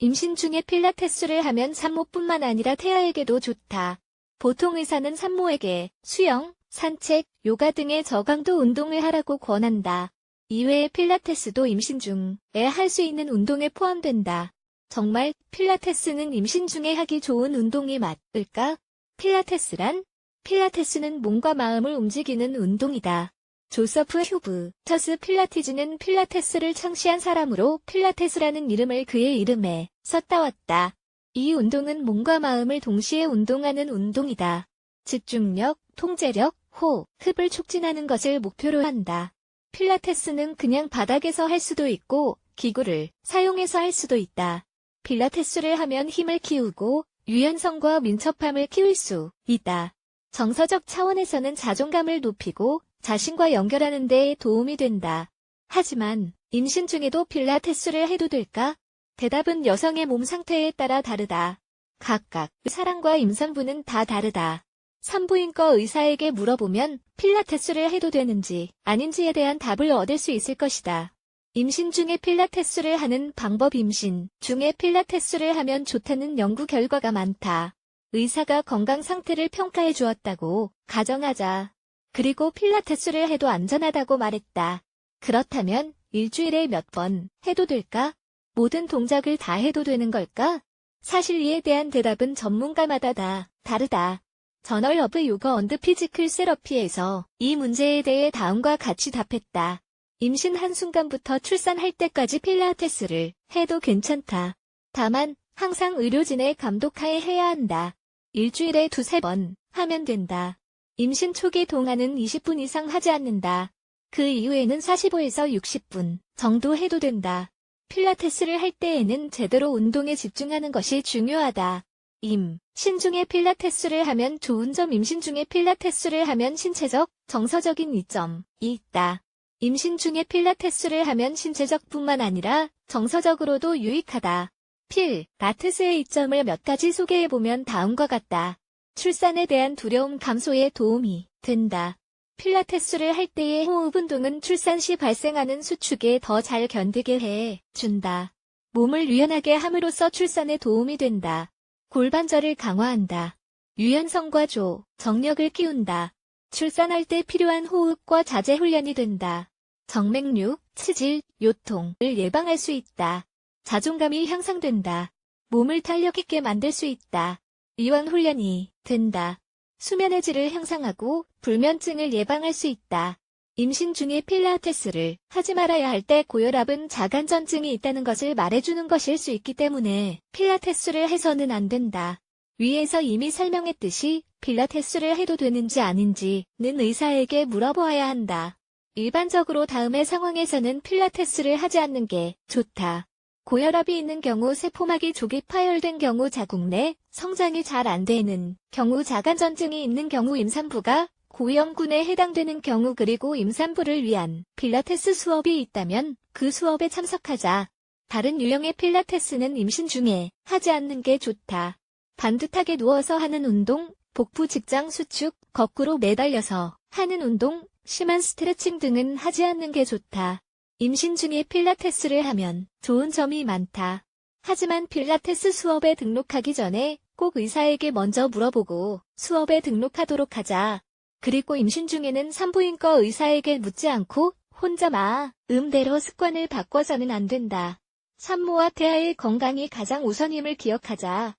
임신 중에 필라테스를 하면 산모뿐만 아니라 태아에게도 좋다. 보통 의사는 산모에게 수영, 산책, 요가 등의 저강도 운동을 하라고 권한다. 이외에 필라테스도 임신 중에 할 수 있는 운동에 포함된다. 정말 필라테스는 임신 중에 하기 좋은 운동이 맞을까? 필라테스란? 필라테스는 몸과 마음을 움직이는 운동이다. 조서프 휴브, 터스 필라티즈는 필라테스를 창시한 사람으로 필라테스라는 이름을 그의 이름에 썼다 왔다. 이 운동은 몸과 마음을 동시에 운동하는 운동이다. 집중력, 통제력, 호 흡을 촉진하는 것을 목표로 한다. 필라테스는 그냥 바닥에서 할 수도 있고 기구를 사용해서 할 수도 있다. 필라테스를 하면 힘을 키우고 유연성과 민첩함을 키울 수 있다. 정서적 차원에서는 자존감을 높이고 자신과 연결하는 데 도움이 된다. 하지만 임신 중에도 필라테스를 해도 될까? 대답은 여성의 몸 상태에 따라 다르다. 각각 사랑과 임산부는 다 다르다. 산부인과 의사에게 물어보면 필라테스를 해도 되는지 아닌지에 대한 답을 얻을 수 있을 것이다. 임신 중에 필라테스를 하는 방법 임신 중에 필라테스를 하면 좋다는 연구 결과가 많다. 의사가 건강 상태를 평가해 주었다고 가정하자. 그리고 필라테스를 해도 안전하다고 말했다. 그렇다면 일주일에 몇 번 해도 될까? 모든 동작을 다 해도 되는 걸까? 사실 이에 대한 대답은 전문가마다 다 다르다. 저널 러브 요가 언드 피지클 세러피에서 이 문제에 대해 다음과 같이 답했다. 임신 한순간부터 출산할 때까지 필라테스를 해도 괜찮다. 다만 항상 의료진의 감독하에 해야 한다. 일주일에 두세 번 하면 된다. 임신 초기 동안은 20분 이상 하지 않는다. 그 이후에는 45에서 60분 정도 해도 된다. 필라테스를 할 때에는 제대로 운동에 집중하는 것이 중요하다. 임, 신 중에 필라테스를 하면 좋은 점 임신 중에 필라테스를 하면 신체적, 정서적인 이점이 있다. 임신 중에 필라테스를 하면 신체적뿐만 아니라 정서적으로도 유익하다. 필, 라테스의 이점을 몇 가지 소개해보면 다음과 같다. 출산에 대한 두려움 감소에 도움이 된다. 필라테스를 할 때의 호흡 운동은 출산 시 발생하는 수축에 더 잘 견디게 해 준다. 몸을 유연하게 함으로써 출산에 도움이 된다. 골반절을 강화한다. 유연성과 조, 정력을 키운다. 출산할 때 필요한 호흡과 자제 훈련이 된다. 정맥류, 치질, 요통을 예방할 수 있다. 자존감이 향상된다. 몸을 탄력 있게 만들 수 있다. 이완 훈련이 된다. 수면의 질을 향상하고 불면증을 예방할 수 있다. 임신 중에 필라테스를 하지 말아야 할 때 고혈압은 자간전증이 있다는 것을 말해주는 것일 수 있기 때문에 필라테스를 해서는 안 된다. 위에서 이미 설명했듯이 필라테스를 해도 되는지 아닌지는 의사에게 물어보아야 한다. 일반적으로 다음의 상황에서는 필라테스를 하지 않는 게 좋다. 고혈압이 있는 경우 세포막이 조기 파열된 경우 자궁 내 성장이 잘 안 되는 경우 자간전증이 있는 경우 임산부가 고위험군에 해당되는 경우 그리고 임산부를 위한 필라테스 수업이 있다면 그 수업에 참석하자. 다른 유형의 필라테스는 임신 중에 하지 않는 게 좋다. 반듯하게 누워서 하는 운동, 복부 직장 수축, 거꾸로 매달려서 하는 운동, 심한 스트레칭 등은 하지 않는 게 좋다. 임신 중에 필라테스를 하면 좋은 점이 많다. 하지만 필라테스 수업에 등록하기 전에 꼭 의사에게 먼저 물어보고 수업에 등록하도록 하자. 그리고 임신 중에는 산부인과 의사에게 묻지 않고 혼자 마 음대로 습관을 바꿔서는 안 된다. 산모와 태아의 건강이 가장 우선임을 기억하자.